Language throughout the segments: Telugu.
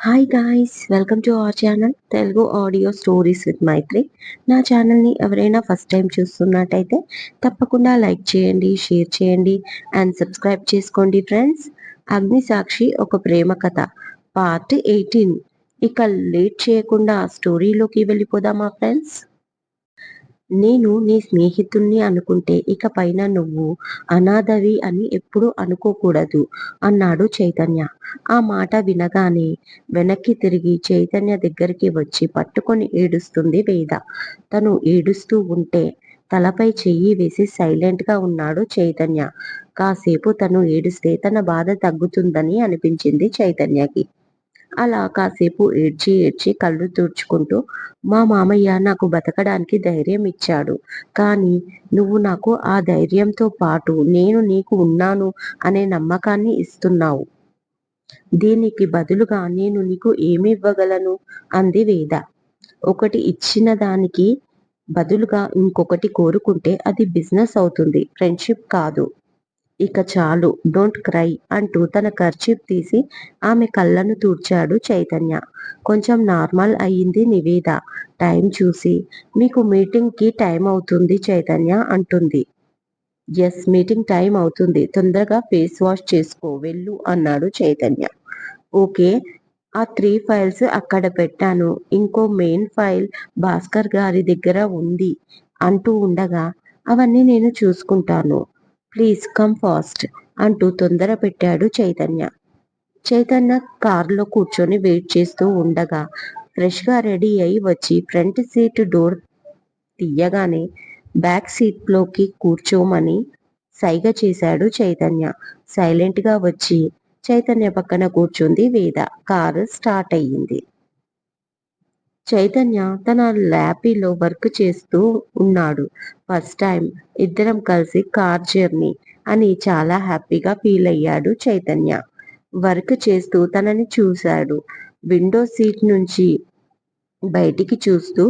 Hi guys welcome to our channel Telugu audio stories with Maitri నా ఛానల్ని ఎవరైనా ఫస్ట్ టైం చూస్తున్నట్టయితే తప్పకుండా లైక్ చేయండి షేర్ చేయండి అండ్ సబ్స్క్రైబ్ చేసుకోండి ఫ్రెండ్స్ అగ్ని సాక్షి ఒక ప్రేమ కథ పార్ట్ ఎయిటీన్ ఇక లేట్ చేయకుండా స్టోరీలోకి వెళ్ళిపోదామా ఫ్రెండ్స్ నేను నీ స్నేహితుణ్ణి అనుకుంటే ఇక పైన నువ్వు అనాథవి అని ఎప్పుడు అనుకోకూడదు అన్నాడు చైతన్య. ఆ మాట వినగానే వెనక్కి తిరిగి చైతన్య దగ్గరికి వచ్చి పట్టుకొని ఏడుస్తుంది వేద. తను ఏడుస్తూ ఉంటే తలపై చెయ్యి వేసి సైలెంట్గా ఉన్నాడు చైతన్య. కాసేపు తను ఏడిస్తే తన బాధ తగ్గుతుందని అనిపించింది చైతన్యకి. అలా కాసేపు ఏడ్చి ఏడ్చి కళ్ళు తుడుచుకుంటూ మా మామయ్య నాకు బతకడానికి ధైర్యం ఇచ్చాడు. కానీ నువ్వు నాకు ఆ ధైర్యంతో పాటు నేను నీకు ఉన్నాను అనే నమ్మకాన్ని ఇస్తున్నావు. దీనికి బదులుగా నేను నీకు ఏమి ఇవ్వగలను అంది వేద. ఒకటి ఇచ్చిన దానికి బదులుగా ఇంకొకటి కోరుకుంటే అది బిజినెస్ అవుతుంది. ఫ్రెండ్షిప్ కాదు. ఇక చాలు డోంట్ క్రై అంటూ తన ఖర్చీప్ తీసి ఆమె కళ్ళను తూర్చాడు చైతన్య. కొంచెం నార్మల్ అయ్యింది నివేద. టైం చూసి మీకు మీటింగ్కి టైం అవుతుంది చైతన్య అంటుంది. ఎస్ మీటింగ్ టైం అవుతుంది. తొందరగా ఫేస్ వాష్ చేసుకో వెళ్ళు అన్నాడు చైతన్య. ఓకే ఆ త్రీ ఫైల్స్ అక్కడ పెట్టాను. ఇంకో మెయిన్ ఫైల్ భాస్కర్ గారి దగ్గర ఉంది అంటూ ఉండగా అవన్నీ నేను చూసుకుంటాను. ప్లీజ్ కమ్ ఫాస్ట్ అంటూ తొందర పెట్టాడు చైతన్య. చైతన్య కారులో కూర్చొని వెయిట్ చేస్తూ ఉండగా ఫ్రెష్గా రెడీ అయి వచ్చి ఫ్రంట్ సీట్ డోర్ తీయగానే బ్యాక్ సీట్లోకి కూర్చోమని సైగ చేశాడు చైతన్య. సైలెంట్గా వచ్చి చైతన్య పక్కన కూర్చుంది వేద. కారు స్టార్ట్ అయ్యింది. చైతన్య తన ల్యాపీలో వర్క్ చేస్తూ ఉన్నాడు. ఫస్ట్ టైం ఇద్దరం కలిసి కార్ జర్నీ అని చాలా హ్యాపీగా ఫీల్ అయ్యాడు చైతన్య. వర్క్ చేస్తూ తనని చూశాడు. విండో సీట్ నుంచి బయటికి చూస్తూ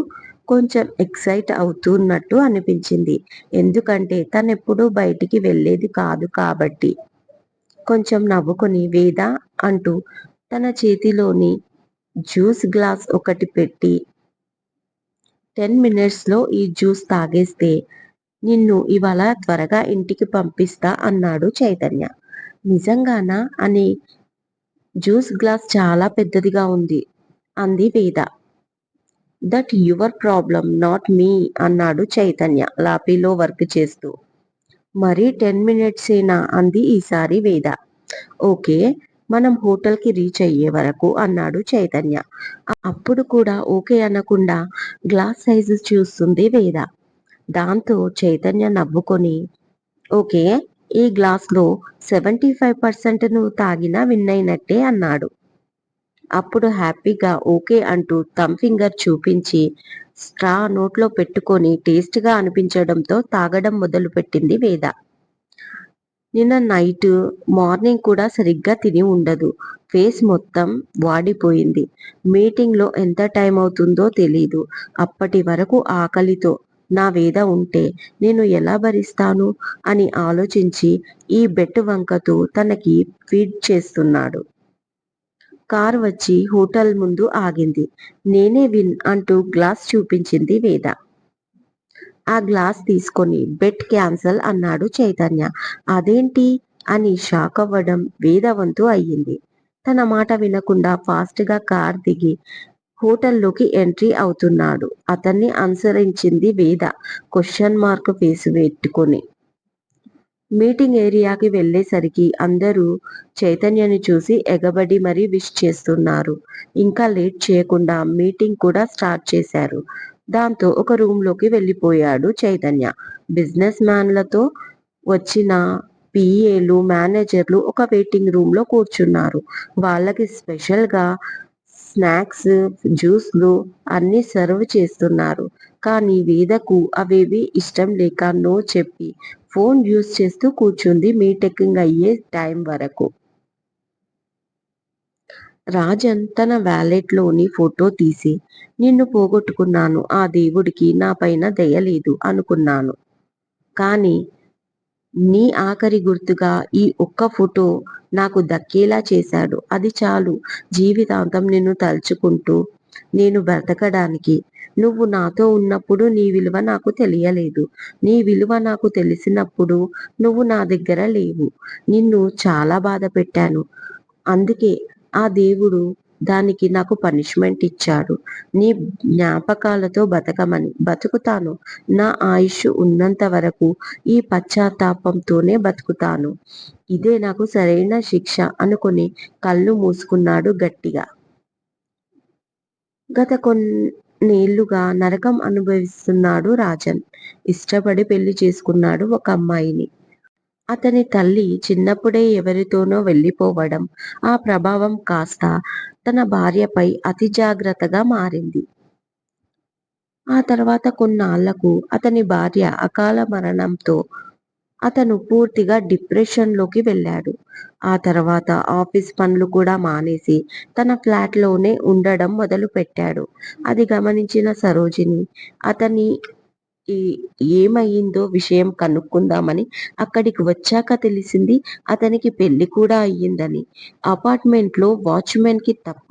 కొంచెం ఎక్సైట్ అవుతున్నట్టు అనిపించింది. ఎందుకంటే తనెప్పుడు బయటికి వెళ్ళేది కాదు కాబట్టి. కొంచెం నవ్వుకొని వేద అంటూ తన చేతిలోని జ్యూస్ గ్లాస్ ఒకటి పెట్టి టెన్ మినిట్స్లో ఈ జ్యూస్ తాగేస్తే నిన్ను ఇవాళ త్వరగా ఇంటికి పంపిస్తా అన్నాడు చైతన్య. నిజంగానా అని. జ్యూస్ గ్లాస్ చాలా పెద్దదిగా ఉంది అంది Veda. That your problem not me అన్నాడు చైతన్య లాపీలో వర్క్ చేస్తూ. మరీ టెన్ మినిట్సేనా అంది ఈసారి వేద. ఓకే మనం హోటల్కి రీచ్ అయ్యే వరకు అన్నాడు చైతన్య. అప్పుడు కూడా ఓకే అనకుండా గ్లాస్ సైజు చూస్తుంది వేద. దాంతో చైతన్య నవ్వుకొని ఓకే ఈ గ్లాస్లో సెవెంటీ ఫైవ్ పర్సెంట్ నువ్వు తాగినా విన్ అయినట్టే అన్నాడు. అప్పుడు హ్యాపీగా ఓకే అంటూ థమ్ ఫింగర్ చూపించి స్ట్రా నోట్లో పెట్టుకొని టేస్ట్గా అనిపించడంతో తాగడం మొదలుపెట్టింది వేద. నిన్న నైట్ మార్నింగ్ కూడా సరిగ్గా తిని ఉండదు. ఫేస్ మొత్తం వాడిపోయింది. మీటింగ్లో ఎంత టైం అవుతుందో తెలీదు. అప్పటి వరకు ఆకలితో నా వేద ఉంటే నేను ఎలా భరిస్తాను? అని ఆలోచించి ఈ బెట్ వంకతో తనకి ఫీడ్ చేస్తున్నాడు. కార్ వచ్చి హోటల్ ముందు ఆగింది. నేనే విన్ అంటూ గ్లాస్ చూపించింది వేద. ఆ గ్లాస్ తీసుకొని బెట్ క్యాన్సల్ అన్నాడు చైతన్య. అదేంటి? అని షాక్ అవ్వడం వేదవంతు అయ్యింది. తన మాట వినకుండా ఫాస్ట్గా కార్ దిగి హోటల్లోకి ఎంట్రీ అవుతున్నాడు. అతన్ని అనుసరించింది వేద. క్వశ్చన్ మార్క్ ఫేస్ పెట్టుకొని. మీటింగ్ ఏరియాకి వెళ్ళేసరికి అందరూ చైతన్యని చూసి ఎగబడి మరీ విష్ చేస్తున్నారు. ఇంకా లేట్ చేయకుండా మీటింగ్ కూడా స్టార్ట్ చేశారు. దాంతో ఒక రూమ్లోకి వెళ్ళిపోయాడు చైతన్య. బిజినెస్ మ్యాన్లతో వచ్చిన పిఏలు మేనేజర్లు ఒక వెయిటింగ్ రూమ్లో కూర్చున్నారు. వాళ్ళకి స్పెషల్గా స్నాక్స్ జ్యూస్లు అన్ని సర్వ్ చేస్తున్నారు. కానీ వేదకు అవేవి ఇష్టం లేక నో చెప్పి ఫోన్ యూస్ చేస్తూ కూర్చుంది మీటింగ్ అయ్యే టైం వరకు. రాజన్ తన వ్యాలెట్లోని ఫోటో తీసి నిన్ను పోగొట్టుకున్నాను. ఆ దేవుడికి నా పైన దయలేదు అనుకున్నాను. కానీ నీ ఆఖరి గుర్తుగా ఈ ఒక్క ఫోటో నాకు దక్కేలా చేశాడు. అది చాలు. జీవితాంతం నిన్ను తలుచుకుంటూ నేను బ్రతకడానికి. నువ్వు నాతో ఉన్నప్పుడు నీ విలువ నాకు తెలియలేదు. నీ విలువ నాకు తెలిసినప్పుడు నువ్వు నా దగ్గర లేవు. నిన్ను చాలా బాధ పెట్టాను అందుకే ఆ దేవుడు దానికి నాకు పనిష్మెంట్ ఇచ్చాడు. నీ జ్ఞాపకాలతో బతకమని. బతుకుతాను. నా ఆయుష్ ఉన్నంత వరకు ఈ పశ్చాత్తాపంతోనే బతుకుతాను. ఇదే నాకు సరైన శిక్ష అనుకుని కళ్ళు మూసుకున్నాడు గట్టిగా. గత కొన్నేళ్ళుగా నరకం అనుభవిస్తున్నాడు రాజన్. ఇష్టపడి పెళ్ళి చేసుకున్నాడు ఒక అమ్మాయిని. అతని తల్లి చిన్నప్పుడే ఎవరితోనో వెళ్ళిపోవడం ఆ ప్రభావం కాస్త తన భార్యపై అతి జాగ్రత్తగా మారింది. ఆ తర్వాత కొన్నాళ్ళకు అతని భార్య అకాల మరణంతో అతను పూర్తిగా డిప్రెషన్లోకి వెళ్ళాడు. ఆ తర్వాత ఆఫీస్ పనులు కూడా మానేసి తన ఫ్లాట్లోనే ఉండడం మొదలు పెట్టాడు అది గమనించిన సరోజిని అతని ఏమయ్యిందో విషయం కనుక్కుందామని అక్కడికి వచ్చాక తెలిసింది అతనికి పెళ్ళి కూడా అయ్యిందని. అపార్ట్మెంట్లో వాచ్మెన్కి తప్ప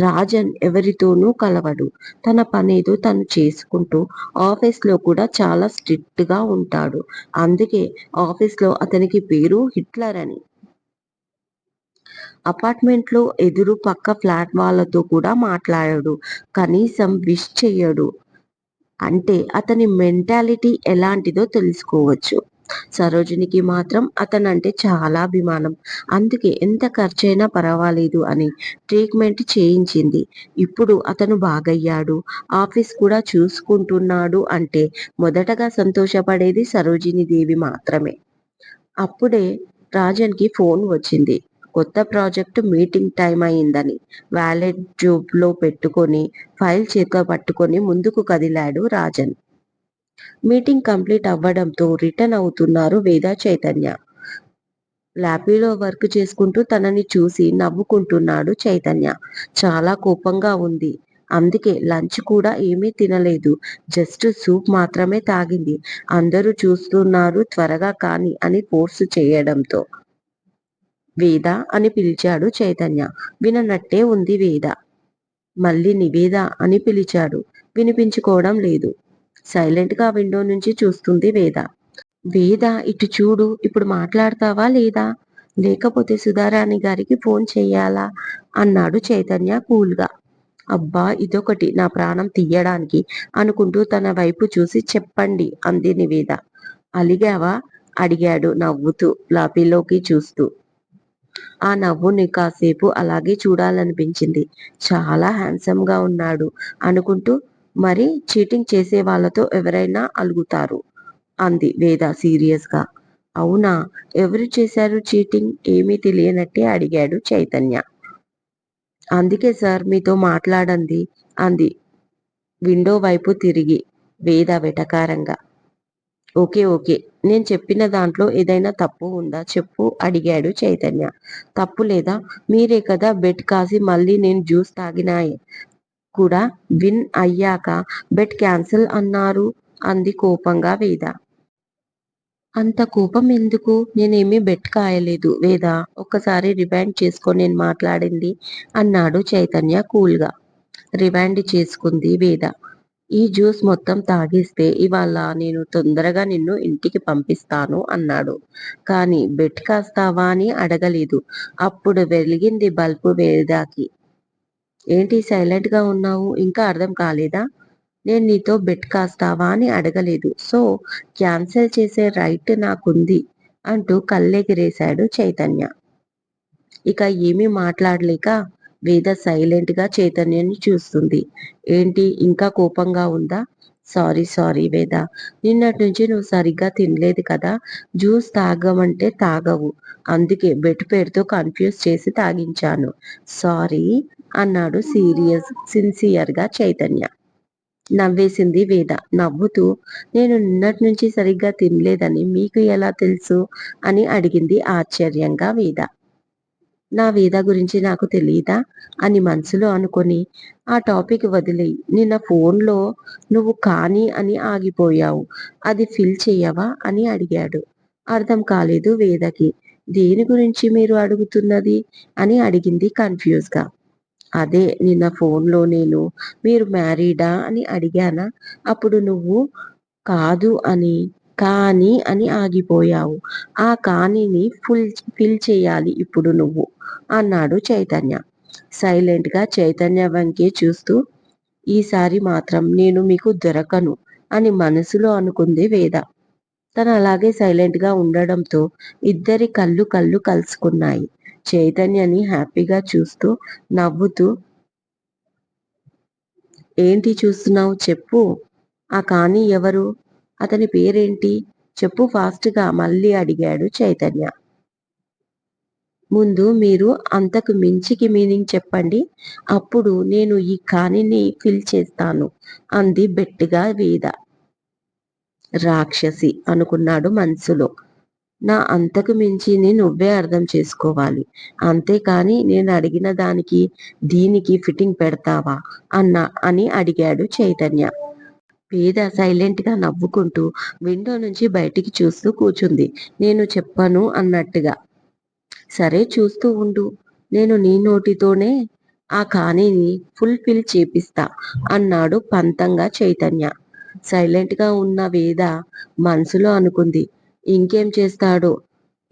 రాజన్ ఎవరితోనూ కలవడు. తన పనేదో తను చేసుకుంటూ ఆఫీస్లో కూడా చాలా స్ట్రిక్ట్గా ఉంటాడు. అందుకే ఆఫీస్లో అతనికి పేరు హిట్లర్ అని. అపార్ట్మెంట్లో ఎదురు పక్క ఫ్లాట్ వాళ్ళతో కూడా మాట్లాడడు. కనీసం విష్ చెయ్యడు. అంటే అతని మెంటాలిటీ ఎలాంటిదో తెలుసుకోవచ్చు. సరోజినికి మాత్రం అతనంటే చాలా అభిమానం. అందుకే ఎంత ఖర్చైనా పర్వాలేదు అని ట్రీట్మెంట్ చేయించింది. ఇప్పుడు అతను బాగయ్యాడు. ఆఫీస్ కూడా చూసుకుంటున్నాడు అంటే మొదటగా సంతోషపడేది సరోజిని దేవి మాత్రమే. అప్పుడే రాజన్కి ఫోన్ వచ్చింది. కొత్త ప్రాజెక్టు మీటింగ్ టైం అయిందని వ్యాలెట్ ట్యూబ్లో పెట్టుకొని ఫైల్ చేతిలో పట్టుకొని ముందుకు కదిలాడు రాజన్. మీటింగ్ కంప్లీట్ అవ్వడంతో రిటర్న్ అవుతున్నారు వేద చైతన్య. ల్యాబీలో వర్క్ చేసుకుంటూ తనని చూసి నవ్వుకుంటున్నాడు చైతన్య. చాలా కోపంగా ఉంది. అందుకే లంచ్ కూడా ఏమీ తినలేదు. జస్ట్ సూప్ మాత్రమే తాగింది. అందరూ చూస్తున్నారు త్వరగా కాని అని ఫోర్స్ చేయడంతో. వేద అని పిలిచాడు చైతన్య. విననట్టే ఉంది వేద. మళ్ళీ నివేద అని పిలిచాడు. వినిపించుకోవడం లేదు. సైలెంట్గా విండో నుంచి చూస్తుంది వేద. వేద ఇటు చూడు ఇప్పుడు మాట్లాడతావా లేదా? లేకపోతే సుధారాణి గారికి ఫోన్ చేయాలా? అన్నాడు చైతన్య కూల్గా. అబ్బా ఇదొకటి నా ప్రాణం తీయడానికి అనుకుంటూ తన వైపు చూసి చెప్పండి అంది నివేద. అలిగావా? అడిగాడు నవ్వుతూ లాపీలోకి చూస్తూ. ఆ నవ్వుని కాసేపు అలాగే చూడాలనిపించింది. చాలా హ్యాండ్సమ్గా ఉన్నాడు అనుకుంటూ మరి చీటింగ్ చేసే వాళ్ళతో ఎవరైనా అలుగుతారు అంది వేద సీరియస్గా అవునా? ఎవరు చేశారు చీటింగ్? ఏమీ తెలియనట్టే అడిగాడు చైతన్య. అందుకే సార్ మీతో మాట్లాడంది అంది. విండో వైపు తిరిగి వేద వెటకారంగా. Okay okay. నేను చెప్పిన దాంట్లో ఏదైనా తప్పు ఉందా? చెప్పు అడిగాడు చైతన్య. తప్పు లేదా? మీరే కదా బెట్ కాసి మళ్ళీ నేను జ్యూస్ తాగినా కూడా విన్ అయ్యాక బెట్ క్యాన్సిల్ అన్నారు అంది కోపంగా వేద. అంత కోపం ఎందుకు? నేనేమీ బెట్ కాయలేదు వేద. ఒక్కసారి రివైండ్ చేసుకో నేను మాట్లాడింది అన్నాడు చైతన్య కూల్గా. రివైండ్ చేసుకుంది వేద. ఈ జ్యూస్ మొత్తం తాగేస్తే ఇవాళ నేను తొందరగా నిన్ను ఇంటికి పంపిస్తాను అన్నాడు. కానీ బెట్ కాస్తావా అని అడగలేదు. అప్పుడు వెలిగింది బల్బు వేదాకి. ఏంటి సైలెంట్గా ఉన్నావు? ఇంకా అర్థం కాలేదా? నేను నీతో బెట్ కాస్తావా అని అడగలేదు. సో క్యాన్సిల్ చేసే రైట్ నాకుంది అంటూ కళ్ళెగిరేశాడు చైతన్య. ఇక ఏమీ మాట్లాడలేక వేద సైలెంట్గా చైతన్యాన్ని చూస్తుంది. ఏంటి? ఇంకా కోపంగా ఉందా? సారీ సారీ వేద. నిన్నటి నుంచి నువ్వు సరిగ్గా తినలేదు కదా? జ్యూస్ తాగమంటే తాగవు. అందుకే బెట్ పేరుతో కన్ఫ్యూజ్ చేసి తాగించాను. సారీ అన్నాడు సీరియస్ సిన్సియర్గా చైతన్య. నవ్వేసింది వేద. నవ్వుతూ నేను నిన్నటి నుంచి సరిగ్గా తినలేదని మీకు ఎలా తెలుసు? అని అడిగింది ఆశ్చర్యంగా వేద. నా వేద గురించి నాకు తెలియదా అని మనసులో అనుకొని ఆ టాపిక్ వదిలి నిన్న ఫోన్లో నువ్వు కానీ అని ఆగిపోయావు. అది ఫిల్ చేయవా? అని అడిగాడు. అర్థం కాలేదు వేదకి. దేని గురించి మీరు అడుగుతున్నది? అని అడిగింది కన్ఫ్యూజ్గా అదే నిన్న ఫోన్లో నేను మీరు మ్యారీడా అని అడిగానా? అప్పుడు నువ్వు కాదు అని కానీ అని ఆగిపోయావు. ఆ కానీని ఫుల్ ఫిల్ చేయాలి ఇప్పుడు నువ్వు అన్నాడు చైతన్య. సైలెంట్గా చైతన్య వంకే చూస్తూ ఈసారి మాత్రం నేను మీకు దొరకను అని మనసులో అనుకుంది వేద. తను అలాగే సైలెంట్గా ఉండడంతో ఇద్దరి కళ్ళు కళ్ళు కలుసుకున్నాయి. చైతన్యని హ్యాపీగా చూస్తూ నవ్వుతూ ఏంటి చూస్తున్నావు? చెప్పు. ఆ కానీ ఎవరు? అతని పేరేంటి? చెప్పు ఫాస్ట్గా మళ్ళీ అడిగాడు చైతన్య. ముందు మీరు అంతకు మించికి మీనింగ్ చెప్పండి. అప్పుడు నేను ఈ కానిని ఫిల్ చేస్తాను అంది బెట్టుగా వేద. రాక్షసి అనుకున్నాడు మనసులో. నా అంతకు మించిని నువ్వే అర్థం చేసుకోవాలి. అంతేకాని నేను అడిగిన దానికి దీనికి ఫిట్టింగ్ పెడతావా? అన్న అని అడిగాడు చైతన్య. పేద సైలెంట్గా నవ్వుకుంటూ విండో నుంచి బయటికి చూస్తూ కూర్చుంది. నేను చెప్పను అన్నట్టుగా. సరే చూస్తూ ఉండు. నేను నీ నోటితోనే ఆ కానీని ఫుల్ఫిల్ చేపిస్తా అన్నాడు పంతంగా చైతన్య. సైలెంట్గా ఉన్న వేద మనసులో అనుకుంది. ఇంకేం చేస్తాడో?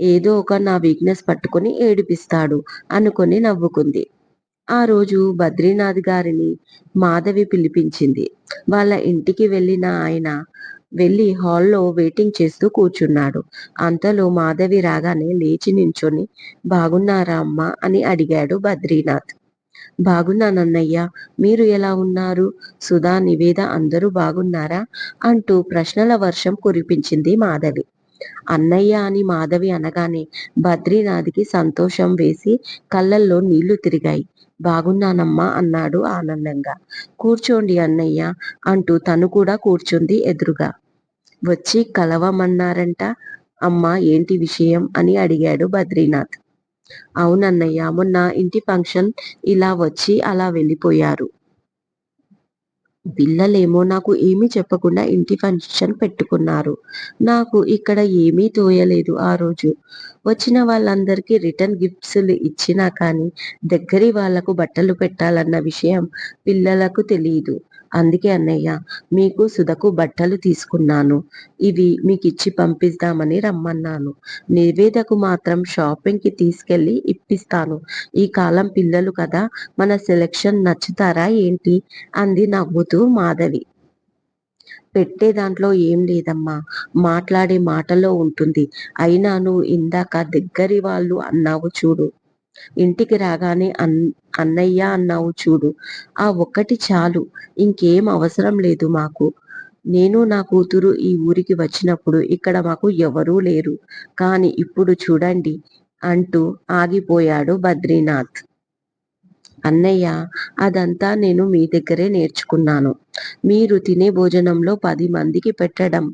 ఏదో ఒక నా వీక్నెస్ పట్టుకుని ఏడిపిస్తాడు అనుకుని నవ్వుకుంది. ఆ రోజు బద్రీనాథ్ గారిని మాధవి పిలిపించింది. వాళ్ళ ఇంటికి వెళ్ళిన ఆయన వెళ్ళి హాల్లో వెయిటింగ్ చేస్తూ కూర్చున్నాడు. అంతలో మాధవి రాగానే లేచి నించొని బాగున్నారా అమ్మా? అని అడిగాడు బద్రీనాథ్. బాగున్నానన్నయ్య మీరు ఎలా ఉన్నారు? సుధా నివేద అందరూ బాగున్నారా? అంటూ ప్రశ్నల వర్షం కురిపించింది మాధవి. అన్నయ్య అని మాధవి అనగానే బద్రీనాథ్కి సంతోషం వేసి కళ్ళల్లో నీళ్ళు తిరిగాయి. బాగున్నానమ్మా అన్నాడు ఆనందంగా. కూర్చోండి అన్నయ్య అంటూ తను కూడా కూర్చుంది ఎదురుగా. వచ్చి కలవమన్నారంట? అమ్మా ఏంటి విషయం? అని అడిగాడు బద్రీనాథ్. అవునన్నయ్య మొన్న ఇంటి ఫంక్షన్ ఇలా వచ్చి అలా వెళ్ళిపోయారు. పిల్లలేమో నాకు ఏమీ చెప్పకుండా ఇంటి ఫంక్షన్ పెట్టుకున్నారు. నాకు ఇక్కడ ఏమీ తోయలేదు ఆ రోజు. వచ్చిన వాళ్ళందరికీ రిటర్న్ గిఫ్ట్స్లు ఇచ్చినా కానీ దగ్గరి వాళ్ళకు బట్టలు పెట్టాలన్న విషయం పిల్లలకు తెలియదు అందుకే అన్నయ్య మీకు సుధకు బట్టలు తీసుకున్నాను. ఇవి మీకు ఇచ్చి పంపిస్తామని రమ్మన్నాను. నివేదకు మాత్రం షాపింగ్కి తీసుకెళ్ళి ఇప్పిస్తాను. ఈ కాలం పిల్లలు కదా మన సెలెక్షన్ నచ్చుతారా ఏంటి? అంది నవ్వుతూ మాధవి. పెట్టే దాంట్లో ఏం లేదమ్మా మాట్లాడే మాటలో ఉంటుంది. అయినా నువ్వు ఇందాక దగ్గరి వాళ్ళు అన్నావు చూడు. ఇంటికి రాగానే అన్ అన్నయ్య అన్నావు చూడు ఆ ఒక్కటి చాలు ఇంకేం అవసరం లేదు మాకు. నేను నా కూతురు ఈ ఊరికి వచ్చినప్పుడు ఇక్కడ మాకు ఎవరూ లేరు. కానీ ఇప్పుడు చూడండి అంటూ ఆగిపోయాడు బద్రీనాథ్. అన్నయ్య అదంతా నేను మీ దగ్గరే నేర్చుకున్నాను. మీరు తినే భోజనంలో పది మందికి పెట్టడం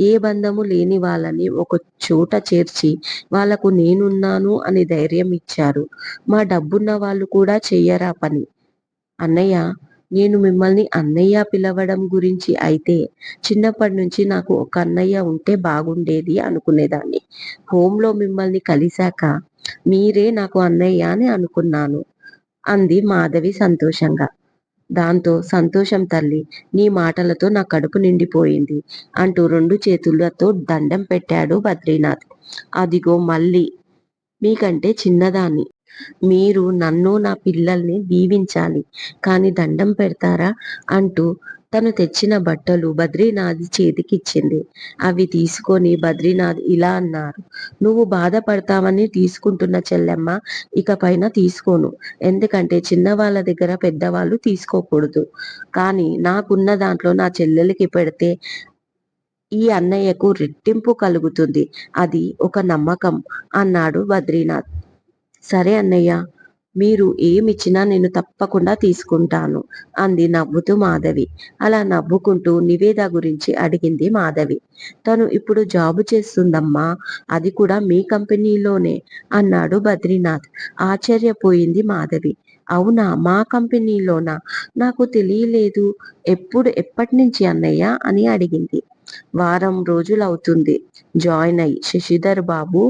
ఏ బంధము లేని వాళ్ళని ఒక చోట చేర్చి వాళ్ళకు నేనున్నాను అని ధైర్యం ఇచ్చారు. మా డబ్బున్న వాళ్ళు కూడా చెయ్యరా పని? అన్నయ్య నేను మిమ్మల్ని అన్నయ్య పిలవడం గురించి అయితే చిన్నప్పటి నుంచి నాకు ఒక అన్నయ్య ఉంటే బాగుండేది అనుకునేదాన్ని. హోంలో మిమ్మల్ని కలిశాక మీరే నాకు అన్నయ్య అని అనుకున్నాను అంది మాధవి సంతోషంగా. దాంతో సంతోషం తల్లి నీ మాటలతో నా కడుపు నిండిపోయింది అంటూ రెండు చేతులతో దండం పెట్టాడు బద్రీనాథ్. అదిగో మళ్ళీ మీకంటే చిన్నదాన్ని. మీరు నన్ను నా పిల్లల్ని దీవించాలి కానీ దండం పెడతారా? అంటూ తను తెచ్చిన బట్టలు బద్రీనాథ్ చేతికిచ్చింది. అవి తీసుకొని బద్రీనాథ్ ఇలా అన్నారు నువ్వు బాధపడతావని తీసుకుంటున్న చెల్లెమ్మ ఇక పైన తీసుకోను. ఎందుకంటే చిన్నవాళ్ళ దగ్గర పెద్దవాళ్ళు తీసుకోకూడదు. కానీ నాకున్న దాంట్లో నా చెల్లెలకి పెడితే ఈ అన్నయ్యకు రెట్టింపు కలుగుతుంది. అది ఒక నమ్మకం అన్నాడు బద్రీనాథ్. సరే అన్నయ్య. మీరు ఏమిచ్చినా నేను తప్పకుండా తీసుకుంటాను అంది నవ్వుతూ మాధవి. అలా నవ్వుకుంటూ నివేద గురించి అడిగింది మాధవి. తను ఇప్పుడు జాబు చేస్తుందమ్మా అది కూడా మీ కంపెనీలోనే అన్నాడు బద్రీనాథ్. ఆశ్చర్యపోయింది మాధవి. అవునా మా కంపెనీలోనా? నాకు తెలియలేదు. ఎప్పుడు ఎప్పటి నుంచి అన్నయ్య? అని అడిగింది. వారం రోజులవుతుంది. జాయిన్ అయి శశిధర్ బాబు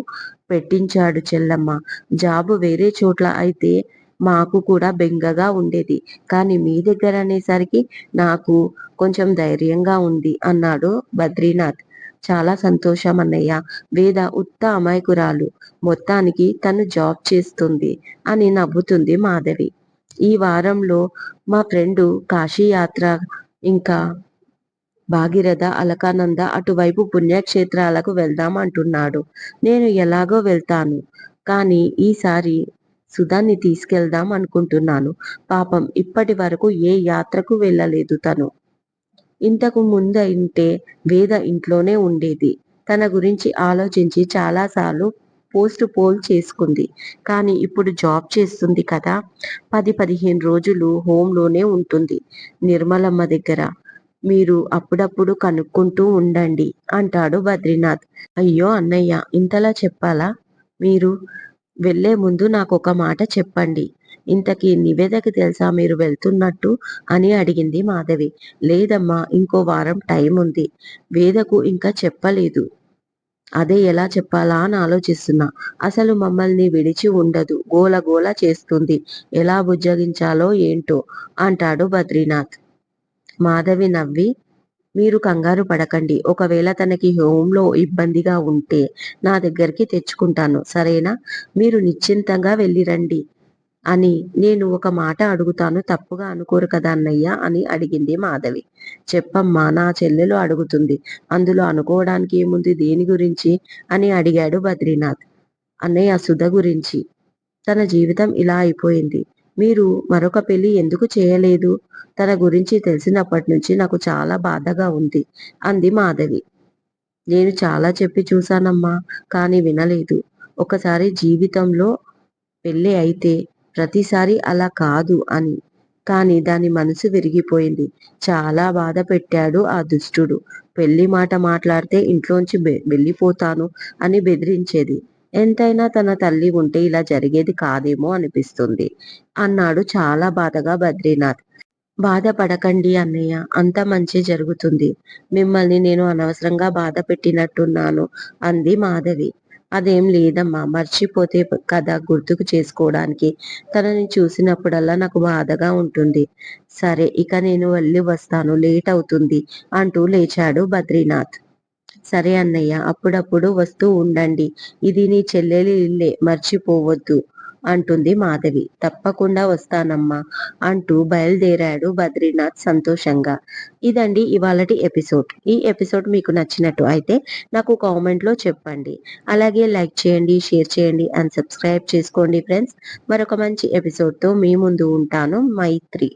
పెట్టించాడు చెల్లమ్మ. జాబు వేరే చోట్ల అయితే మాకు కూడా బెంగగా ఉండేది. కానీ మీ దగ్గర అనేసరికి నాకు కొంచెం ధైర్యంగా ఉంది అన్నాడు బద్రీనాథ్. చాలా సంతోషం అన్నయ్య. వేద ఉత్త అమాయకురాలు. మొత్తానికి తను జాబ్ చేస్తుంది అని నవ్వుతుంది మాధవి. ఈ వారంలో మా ఫ్రెండు కాశీ యాత్ర ఇంకా భాగీరథ అలకానంద అటువైపు పుణ్యక్షేత్రాలకు వెళ్దాం అంటున్నాడు. నేను ఎలాగో వెళ్తాను. కానీ ఈసారి సుధాన్ని తీసుకెళ్దాం అనుకుంటున్నాను. పాపం ఇప్పటి వరకు ఏ యాత్రకు వెళ్ళలేదు తను. ఇంతకు ముందంటే వేద ఇంట్లోనే ఉండేది. తన గురించి ఆలోచించి చాలాసార్లు పోస్ట్ పోల్ చేసుకుంది. కానీ ఇప్పుడు జాబ్ చేస్తుంది కదా. పది పదిహేను రోజులు హోంలోనే ఉంటుంది. నిర్మలమ్మ దగ్గర మీరు అప్పుడప్పుడు కనుక్కుంటూ ఉండండి అంటాడు బద్రీనాథ్. అయ్యో అన్నయ్య ఇంతలా చెప్పాలా? మీరు వెళ్ళే ముందు నాకు ఒక మాట చెప్పండి. ఇంతకీ నివేదకి తెలుసా మీరు వెళ్తున్నట్టు అని అడిగింది మాధవి. లేదమ్మా ఇంకో వారం టైం ఉంది. వేదకు ఇంకా చెప్పలేదు. అదే ఎలా చెప్పాలా అని ఆలోచిస్తున్నా. అసలు మమ్మల్ని విడిచి ఉండదు. గోల గోల చేస్తుంది. ఎలా బుజ్జగించాలో ఏంటో అంటాడు బద్రీనాథ్. మాధవి నవ్వి మీరు కంగారు పడకండి. ఒకవేళ తనకి హోంలో ఇబ్బందిగా ఉంటే నా దగ్గరికి తెచ్చుకుంటాను. సరేనా? మీరు నిశ్చింతంగా వెళ్ళిరండి అని నేను ఒక మాట అడుగుతాను. తప్పుగా అనుకోరు కదా అన్నయ్య అని అడిగింది మాధవి. చెప్పమ్మా నా చెల్లెలు అడుగుతుంది. అందులో అనుకోవడానికి ఏముంది? దేని గురించి? అని అడిగాడు బద్రీనాథ్. అన్నయ్య సుధ గురించి. తన జీవితం ఇలా అయిపోయింది. మీరు మరొక పెళ్ళి ఎందుకు చేయలేదు? తన గురించి తెలిసినప్పటి నుంచి నాకు చాలా బాధగా ఉంది అంది మాధవి. నేను చాలా చెప్పి చూశానమ్మా కానీ వినలేదు. ఒకసారి జీవితంలో పెళ్ళి అయితే ప్రతిసారి అలా కాదు అని. కానీ దాని మనసు విరిగిపోయింది. చాలా బాధ పెట్టాడు ఆ దుష్టుడు. పెళ్ళి మాట మాట్లాడితే ఇంట్లోంచి వెళ్ళిపోతాను అని బెదిరించేది. ఎంతైనా తన తల్లి ఉంటే ఇలా జరిగేది కాదేమో అనిపిస్తుంది. అన్నాడు చాలా బాధగా బద్రీనాథ్. బాధపడకండి అన్నయ్య అంత మంచి జరుగుతుంది. మిమ్మల్ని నేను అనవసరంగా బాధ పెట్టినట్టున్నాను అంది మాధవి. అదేం లేదమ్మా మర్చిపోతే కదా గుర్తుకు చేసుకోవడానికి. తనని చూసినప్పుడల్లా నాకు బాధగా ఉంటుంది. సరే ఇక నేను వెళ్ళి వస్తాను లేట్ అవుతుంది అంటూ లేచాడు బద్రీనాథ్. సరే అన్నయ్య అప్పుడప్పుడు వస్తూ ఉండండి. ఇది నీ చెల్లెలి ఇల్లే మర్చిపోవద్దు అంటుంది మాధవి. తప్పకుండా వస్తానమ్మా అంటూ బయలుదేరాడు బద్రీనాథ్ సంతోషంగా. ఇదండి ఇవాళటి ఎపిసోడ్. ఈ ఎపిసోడ్ మీకు నచ్చినట్టు అయితే నాకు కామెంట్లో చెప్పండి. అలాగే లైక్ చేయండి షేర్ చేయండి అండ్ సబ్స్క్రైబ్ చేసుకోండి ఫ్రెండ్స్. మరొక మంచి ఎపిసోడ్తో మీ ముందు ఉంటాను. మైత్రి.